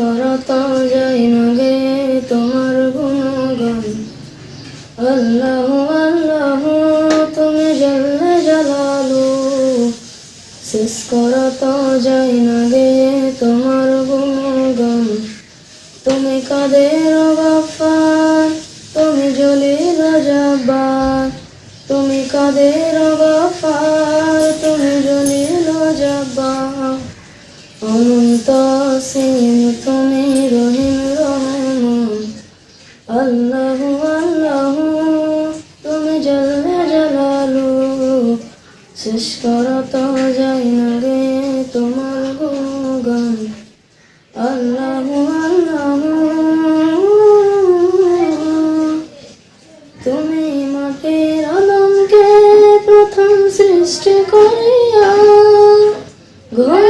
করতর যাই না গে তোমার গুণগান। আল্লাহ আল্লাহ, তুমি জল্লে জালালু। শেষ করত যাই নগে গে তোমার গুণগান। তুমি কাদের বাফার তুমি জলি রাজাবার তুমি কাদের বাফার তুমি জলি রাজাবার অনন্ত তুমি রহিম রহমান আল্লাহু আল্লাহু তুমি জল্লে জালালু শেষ করা তো যায় না গে তোমার আল্লাহু আল্লাহু তুমি মাটির আলমকে প্রথম সৃষ্টি করিয়া ঘোষণা